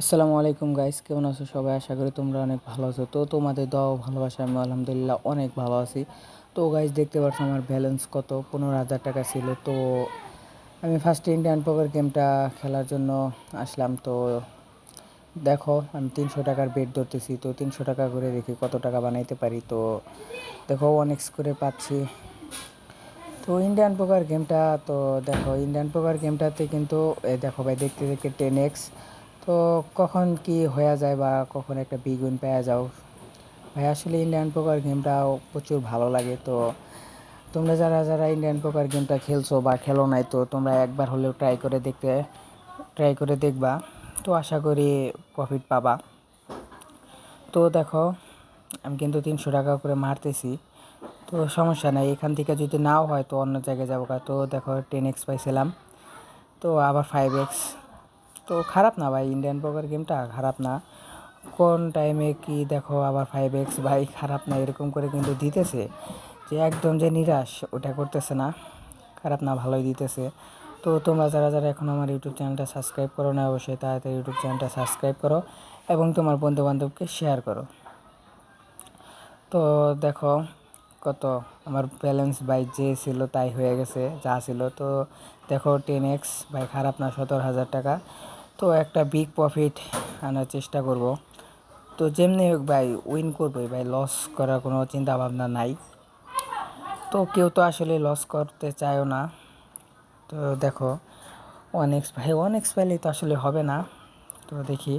আসসালামু আলাইকুম গাইস কেমন আছো সবাই? আশা করি তোমরা অনেক ভালো আছো। তো তোমাদের দাও ভালোবাসা, আমি আলহামদুলিল্লাহ অনেক ভালো আছি। তো গাইস দেখতে পাচ্ছ আমার ব্যালেন্স কত? পনেরো হাজার টাকা ছিল। তো আমি ফার্স্ট ইন্ডিয়ান পকের গেমটা খেলার জন্য আসলাম। তো দেখো, আমি তিনশো টাকার বেড ধরতেছি। তো তিনশো টাকা করে দেখি কত টাকা বানাইতে পারি? তো দেখো, অনেক করে পাচ্ছি। তো ইন্ডিয়ান পোকার গেমটা তো দেখো ইন্ডিয়ান পোকার গেমটাতে কিন্তু দেখো ভাই, দেখতে দেখতে টেন এক্স তো কখন কি হয়ে যায় বা কখন একটা বিগ উইন পেয়ে যাও? ভাই, আসলে ইন্ডিয়ান পোকার গেমটাও প্রচুর ভালো লাগে। তো তোমরা যারা যারা ইন্ডিয়ান পোকার গেমটা খেলছো বা খেলো নাই, তো তোমরা একবার হলেও ট্রাই করে দেখতে ট্রাই করে দেখবা। তো আশা করি প্রফিট পাবা। তো দেখো, আমি কিন্তু তিনশো টাকা করে মারতেছি। তো সমস্যা নাই, এখান থেকে যদি নাও হয় তো অন্য জায়গায় যাব তো দেখো টেন এক্স পাইছিলাম। তো আবার ফাইভ এক্স তো খারাপ না ভাই ইন্ডিয়ান পোকার গেমটা খারাপ না। কোন টাইমে কি দেখো আবার ফাইভ এক্স ভাই, খারাপ না, এরকম করে কিন্তু দিতেছে। যে একদম যে নিরাশ, ওটা করতেছে না। খারাপ না, ভালোই দিতেছে। তো তোমরা যারা যারা এখন আমার ইউটিউব চ্যানেলটা সাবস্ক্রাইব করো না, অবশ্যই তাড়াতাড়ি ইউটিউব চ্যানেলটা সাবস্ক্রাইব করো এবং তোমার বন্ধু বান্ধবকে শেয়ার করো। তো দেখো কত, আমার ব্যালেন্স বাই যে ছিল তাই হয়ে গেছে, যা ছিল। তো দেখো টেন এক্স ভাই খারাপ না, সতেরো হাজার টাকা। তো একটা বিগ প্রফিট আনার চেষ্টা করব। তো যেমনি হোক ভাই উইন করবোই ভাই লস করার কোনো চিন্তা ভাবনা নাই। তো কেউ তো আসলে লস করতে চায়ও না। তো দেখো ওয়ান এক্স ভাই ওয়ান এক্স পাইলেই তো আসলে হবে না। তো দেখি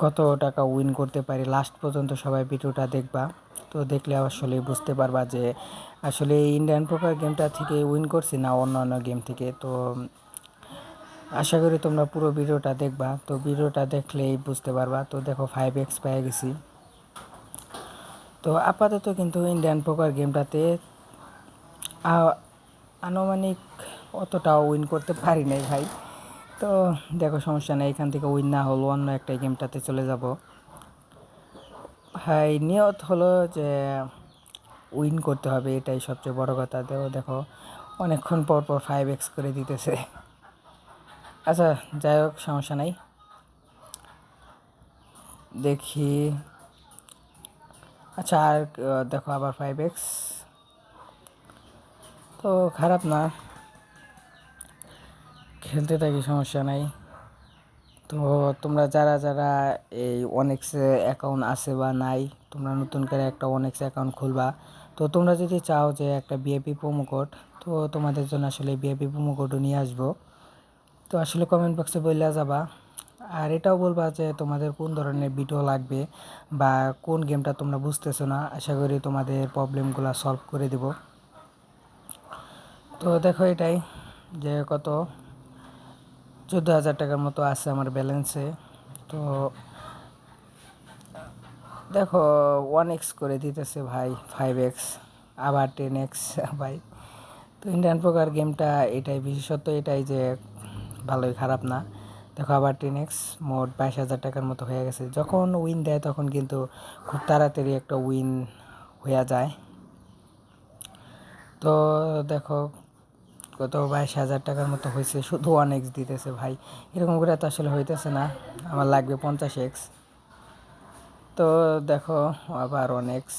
কত টাকা উইন করতে পারি। লাস্ট পর্যন্ত সবাই ভিডিওটা দেখবা। তো দেখলে আসলে বুঝতে পারবা যে আসলে ইন্ডিয়ান পোকার গেমটা থেকে উইন করছি না অন্য অন্য গেম থেকে। তো আশা করি তোমরা পুরো ভিডিওটা দেখবা। তো ভিডিওটা দেখলেই বুঝতে পারবা। তো দেখো ফাইভ এক্স পেয়ে গেছি। তো আপাতত কিন্তু ইন্ডিয়ান পোকার গেমটাতে আনুমানিক অতটাও উইন করতে পারি নাই ভাই। তো দেখো, সমস্যা নেই, এখান থেকে উইন না হলো অন্য একটা গেমটাতে চলে যাব। ভাই, নিয়ত হলো যে উইন করতে হবে, এটাই সবচেয়ে বড় কথা। দেখো দেখো, অনেকক্ষণ পর পর ফাইভ এক্স করে দিতেছে। আচ্ছা যাই হোক, সমস্যা নাই। দেখি। আচ্ছা আর দেখো আবার ফাইভ এক্স তো খারাপ না। খেলতে থাকি, সমস্যা নাই। তো তোমরা যারা যারা এই অনেক্সে অ্যাকাউন্ট আছে বা নাই, তোমরা নতুন করে একটা অনেক্স অ্যাকাউন্ট খুলবা। তো তোমরা যদি চাও যে একটা বিএপি প্রোমো কোড তো তোমাদের জন্য আসলে বিএপি প্রোমো কোডও নিয়ে আসব। তো আসলে কমেন্ট বক্সে বললে যাবা। আর এটাও বলবা যে তোমাদের কোন ধরনের ভিডিও লাগবে বা কোন গেমটা তোমরা বুঝতেছো না, আশা করি তোমাদের প্রবলেমগুলো সলভ করে দেব। তো দেখো এটাই যে কত? চোদ্দ হাজার টাকার মতো আছে আমার ব্যালেন্সে তো দেখো ওয়ান এক্স করে দিতেছে ভাই ফাইভ এক্স আবার টেন এক্স ভাই। তো ইন্ডিয়ান পোকার গেমটা এটাই, বিশেষত এটাই যে ভালোই খারাপ না। দেখো আবার টেন এক্স মোট বাইশ হাজার টাকার মতো হয়ে গেছে। যখন উইন দেয় তখন কিন্তু খুব তাড়াতাড়ি একটা উইন হয়ে যায়। তো দেখো কত বাইশ হাজার টাকার মতো হয়েছে, শুধু ওয়ান এক্স দিতেছে ভাই। এরকম করে তো আসলে হইতেছে না। আমার লাগবে পঞ্চাশ এক্স তো দেখো, আবার ওয়ান এক্স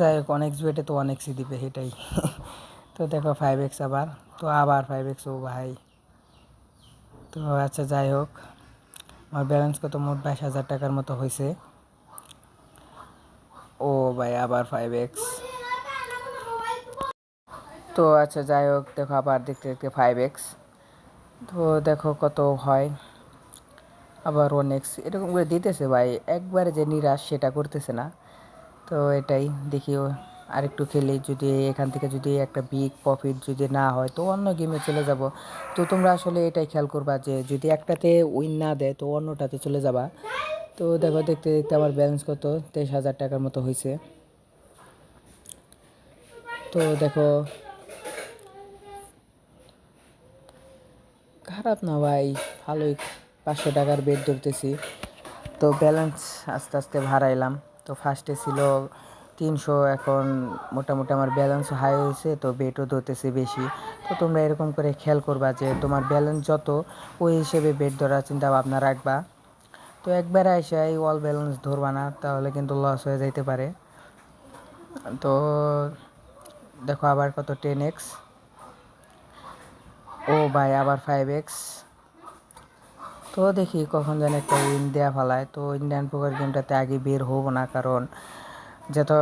যাই হোক এক্স বেটে তো ওয়ান এক্সই দিবে, সেটাই। তো দেখো ফাইভ এক্স আবার, তো আবার ফাইভ এক্স ও ভাই। তো আচ্ছা যাই হোক, আমার ব্যালেন্স কত? মোট বাইশ হাজার টাকার মতো হয়েছে ও ভাই, আবার ফাইভ এক্স তো আচ্ছা যাই হোক, দেখো আবার দেখতে দেখতে ফাইভ এক্স তো দেখো কত হয়। আবার ওয়ান এক্স এরকম করে দিতেছে ভাই। একবারে যে নিরাশ সেটা করতেছে না। তো এটাই দেখিও আরেকটু খেলে, যদি এখান থেকে যদি একটা বিগ প্রফিট যদি না হয়, তো অন্য গেমে চলে যাব। তো তোমরা আসলে এটাই খেয়াল করবা যে, যদি একটাতে উইন না দেয়, তো অন্যটাতে চলে যাবা। তো দেখো, দেখতে দেখতে আমার ব্যালেন্স কত? তেইশ হাজার টাকার মতো হয়েছে তো দেখো, খারাপ না ভাই, ভালোই পাঁচশো টাকার বেড ধরতেছি। তো ব্যালেন্স আস্তে আস্তে ভাড়াইলাম তো ফার্স্টে ছিল তিনশো এখন মোটামুটি আমার ব্যালেন্স হাই হয়েছে, তো বেটও ধরতেছে বেশি। তো তোমরা এরকম করে খেয়াল করবা যে তোমার ব্যালেন্স যত, ওই হিসেবে বেট ধরার চিন্তা ভাবনা রাখবা। তো একবারে এসে এই অল ব্যালেন্স ধরবা না, তাহলে কিন্তু লস হয়ে যাইতে পারে। তো দেখো আবার কত টেন এক্স ও ভাই, আবার ফাইভ এক্স তো দেখি কখন যেন একটা উইন দেওয়া ফেলায়। তো ইন্ডিয়ান পোকার গেমটাতে আগে বের হব না, কারণ যত,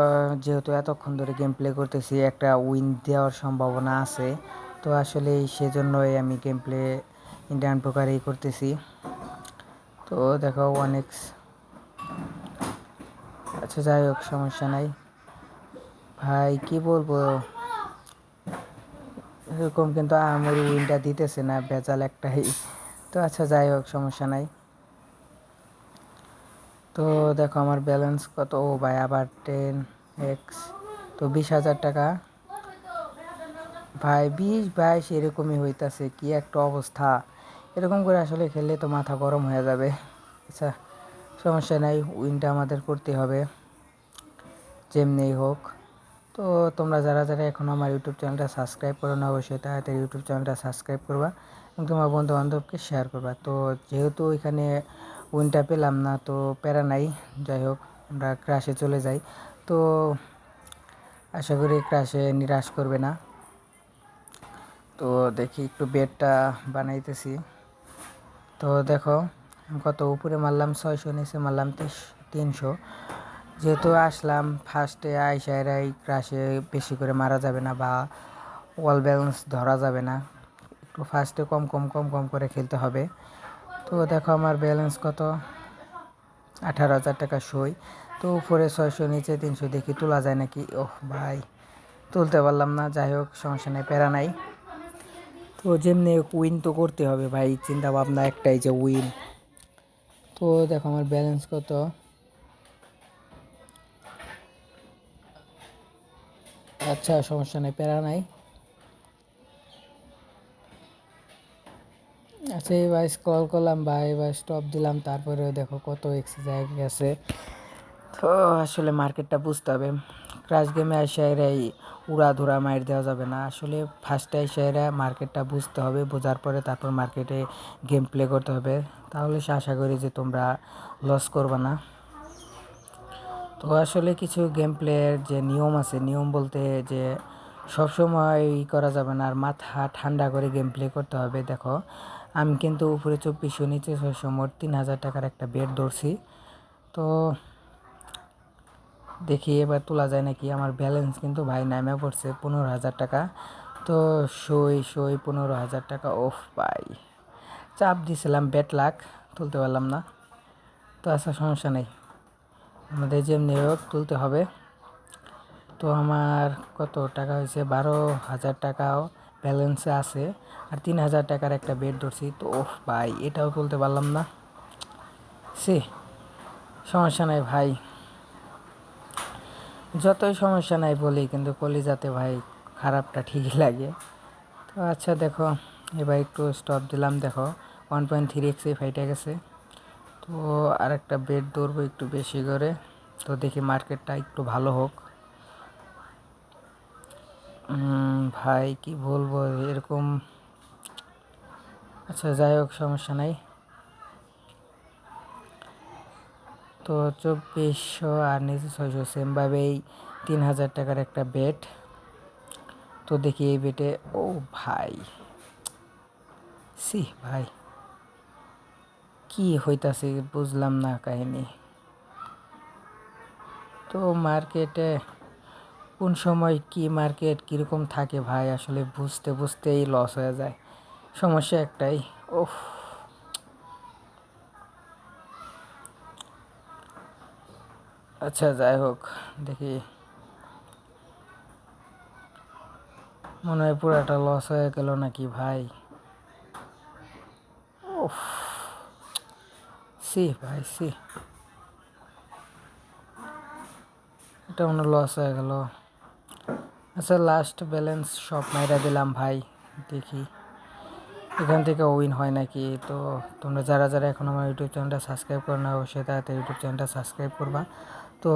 যেহেতু এতক্ষণ ধরে গেম প্লে করতেছি, একটা উইন দেওয়ার সম্ভাবনা আছে। তো আসলে সেজন্যই আমি গেম প্লে ইন্ডিয়ান পোকারেই করতেছি। তো দেখো ওয়ান এক্স আচ্ছা যাই হোক, সমস্যা নাই। ভাই, কি বলব? এরকম কিন্তু আমার উইনটা দিতেছে না বেজাল একটাই। তো আচ্ছা যাই হোক, সমস্যা নাই। তো দেখো আমার ব্যালেন্স কত? ও ভাই, আবার টেন এক্স তো বিশ হাজার টাকা। ভাই, বিশ, বাইশ এরকমই হইতাছে, কি একটা অবস্থা। এরকম করে আসলে খেললে তো মাথা গরম হয়ে যাবে। আচ্ছা সমস্যা নাই, উইনটা আমাদের করতে হবে। যেমনিই হোক। তো তোমরা যারা যারা এখনও আমার ইউটিউব চ্যানেলটা সাবস্ক্রাইব করো না, অবশ্যই তাড়াতাড়ি ইউটিউব চ্যানেলটা সাবস্ক্রাইব করবা এবং তোমার বন্ধু বান্ধবকে শেয়ার করবা। তো যেহেতু এখানে উইনটা পেলাম না, তো প্যারা নাই। যাই হোক আমরা ক্রাশে চলে যাই। তো আশা করি ক্রাশে নিরাশ করবে না। তো দেখি একটু বেডটা বানাইতেছি। তো দেখো কত উপরে মারলাম, ছয়শো, নিচে মারলাম, তিনশো যেহেতু আসলাম ফার্স্টে আইসাইরাই ক্রাশে বেশি করে মারা যাবে না বা ওয়াল ব্যালেন্স ধরা যাবে না। একটু ফার্স্টে কম কম কম কম করে খেলতে হবে। তো দেখো আমার ব্যালেন্স কত? আঠারো হাজার টাকা সই। তো উপরে ছয়শো, নিচে তিনশো দেখি তোলা যায় নাকি? ওহ ভাই, তুলতে পারলাম না, যাই হোক, সমস্যা নেই, প্যারা নাই। তো যেমনি উইন তো করতে হবে ভাই চিন্তা ভাবনা একটাই যে উইন তো দেখো আমার ব্যালেন্স কত? আচ্ছা সমস্যা নেই, প্যারা নাই। আচ্ছা এবার স্ক্রল করলাম বা এবার স্টপ দিলাম, তারপরে দেখো কত এক্সারসাইজ গেছে তো আসলে মার্কেটটা বুঝতে হবে। ক্রাশ গেমে আসে এই উড়াধুরা মাইর দেওয়া যাবে না। আসলে ফার্স্টে এরা মার্কেটটা বুঝতে হবে, বোঝার পরে তারপর মার্কেটে গেম প্লে করতে হবে। তাহলে সে আশা করি যে তোমরা লস করবে না। তো আসলে কিছু গেম প্লের যে নিয়ম আছে, নিয়ম বলতে যে সবসময় ই করা যাবে না। আর মাথা ঠান্ডা করে গেম প্লে করতে হবে। দেখো, আমি কিন্তু উপরে চব্বিশশো, নিচে ছয়শো, মোট তিন হাজার টাকার একটা বেড ধরছি। তো দেখি এবার তোলা যায় নাকি? আমার ব্যালেন্স কিন্তু ভাই নামে পড়ছে পনেরো হাজার টাকা। তো সই সই, পনেরো হাজার টাকা। ওফ ভাই, চাপ দিয়েছিলাম ব্যাট লাখ, তুলতে পারলাম না। তো আচ্ছা সমস্যা নেই। আমাদের যেমনি হোক, তুলতে হবে। তো আমার কত টাকা হয়েছে? বারো হাজার টাকাও ব্যালেন্সে আছে। আর তিন হাজার টাকার একটা বেড ধরছি। তো ওফ ভাই, এটাও তুলতে পারলাম না। সে সমস্যা নাই ভাই। যতই সমস্যা নাই বলি, কিন্তু কলিজাতে ভাই খারাপটা ঠিকই লাগে। তো আচ্ছা দেখো, এবার একটু স্টপ দিলাম। দেখো ওয়ান পয়েন্ট থ্রি এক্সে ফাইটে গেছে। তো আরেকটা বেড দৌড়বো একটু বেশি করে। তো দেখি মার্কেটটা একটু ভালো হোক। ভাই, কি বলব? এরকম আচ্ছা যাই হোক, সমস্যা নাই। তো চব্বিশশো আর নিচে ছয়শো সেমভাবেই তিন হাজার টাকার একটা বেড তো দেখি এই বেটে ও ভাই সি ভাই, কি হইতাছে বুঝলাম না কাহিনি। তো মার্কেটে কোন সময় কি মার্কেট কীরকম থাকে ভাই? আসলে বুঝতে, বুঝতেই লস হয়ে যায়। সমস্যা একটাই। ওফ আচ্ছা যাই হোক, দেখি। মনে হয় পুরাটা লস হয়ে গেল নাকি ভাই? ওফ সি ভাই সি এটা মনে লস হয়ে গেল। আচ্ছা লাস্ট ব্যালেন্স সব মাইরা দিলাম ভাই। দেখি, এখান থেকে উইন হয় নাকি? তো তোমরা যারা যারা এখন আমার ইউটিউব চ্যানেলটা সাবস্ক্রাইব করো না, অবশ্যই তাড়াতাড়ি ইউটিউব চ্যানেলটা সাবস্ক্রাইব করবা। তো